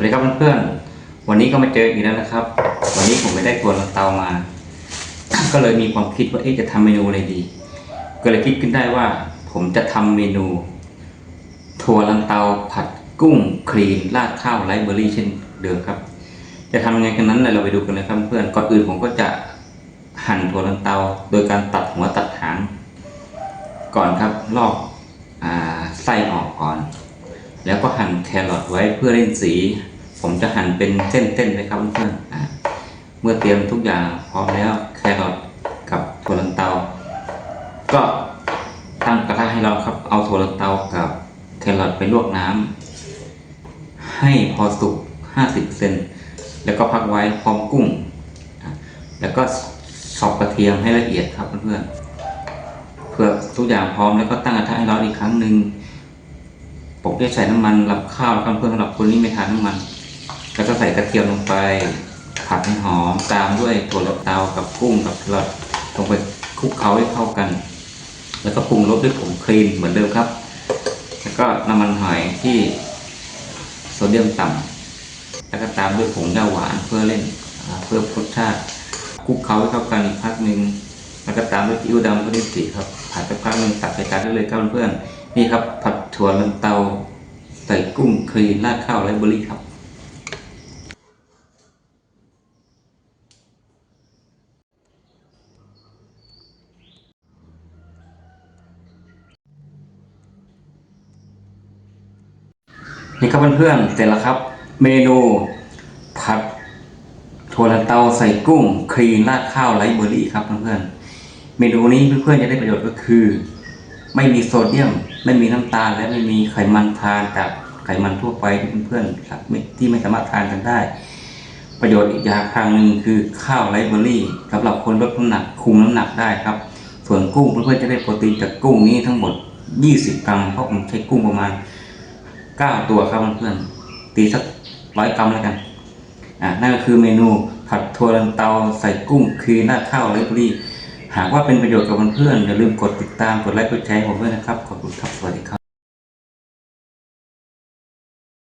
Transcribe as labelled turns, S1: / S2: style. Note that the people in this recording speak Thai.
S1: วัสดีครับเพื่อนๆ วันนี้ก็มาเจออีกแล้วนะครับ วันนี้ผมไม่ได้ตัวลันเตามา ก็เลยมีความคิดว่าเอ๊ะจะทำเมนูอะไรดี ก็เลยคิดขึ้นได้ว่า ผมจะทำเมนู ถั่วลันเตาผัดกุ้งครีนราดข้าวไรเบอร์รี่เช่นเดิมครับ จะทำยังไงกันนั้นเราไปดูกันเลยครับเพื่อน ก่อนอื่นผมก็จะหั่นถั่วลันเตา โดยการตัดหัวตัดหาง ก่อนครับลอกอไส้ออกก่อนแล้วก็หั่นแครอทไว้เพื่อเล่นสี ผมจะหั่นเป็นเส้นๆเลยครับเพื่อนๆเมื่อเตรียมทุกอย่างพร้อมแล้วแครอทกับถั่วลันเตา ก็ตั้งกระทะให้เราครับเอาถั่วลันเตากับแครอทไปลวกน้ำให้พอสุก 50 เซนแล้วก็พักไว้พร้อมกุ้ง แล้วก็สอบกระเทียมให้ละเอียดครับเพื่อนๆเพื่อทุกอย่างพร้อมแล้วก็ตั้งกระทะให้ร้อนอีกครั้งหนึ่งผมจะใส่น้ำมันรับข้าวครับเพื่อนสำหรับคนที่ไม่ทานน้ำมัน แล้วก็ใส่กระเทียมลงไป ผัดให้หอมตามด้วยถั่วลันเตากับกุ้งกับแครอทลงไปคลุกเคล้าให้เข้ากัน แล้วก็ปรุงรสด้วยผงครีมเหมือนเดิมครับ แล้วก็น้ำมันหอยที่โซเดียมต่ำแล้วก็ตามด้วยผงย่าหวานเพื่อเล่นเพื่อรสชาติคลุกเคล้าให้เข้ากันอีกพักหนึ่งแล้วก็ตามด้วยซีอิ๊วดำก็ได้สีครับผัดไปพักหนึ่งตักใส่จานได้เลยครับเพื่อนนี่ครับผัดถั่วลันเตาใส่กุ้งครีมราดข้าวไรเบอรี่ครับ นี่ครับเพื่อนๆเสร็จแล้วครับ เมนูผัดถั่วลันเตาใส่กุ้ง ครีมราดข้าวไรเบอร์รี่ครับเพื่อนๆเมนูนี้เพื่อนๆจะได้ประโยชน์ก็คือ ไม่มีโซเดียม ไม่มีน้ำตาลและไม่มีไขมันทานจากไขมันทั่วไปที่เพื่อนๆครับที่ไม่สามารถทานกันได้ ประโยชน์อีกอย่างทางหนึ่งคือข้าวไรเบอร์รี่สำหรับคนลดน้ำหนักคุมน้ำหนักได้ครับ ส่วนกุ้งเพื่อนๆจะได้โปรตีนจากกุ้งนี้ทั้งหมด 20 กรัมเพราะผมใช้กุ้งประมาณ เก้าตัวครับเพื่อนๆตีสักร้อยกรัมแล้วกันอ่านั่นก็คือเมนูผัดถั่วลันเตาใส่กุ้งคือหน้าข้าวไรซ์เบอรี่หากว่าเป็นประโยชน์กับเพื่อนๆอย่าลืมกดติดตามกดไลค์กดแชร์ผมด้วยนะครับขอบคุณครับสวัสดีครับ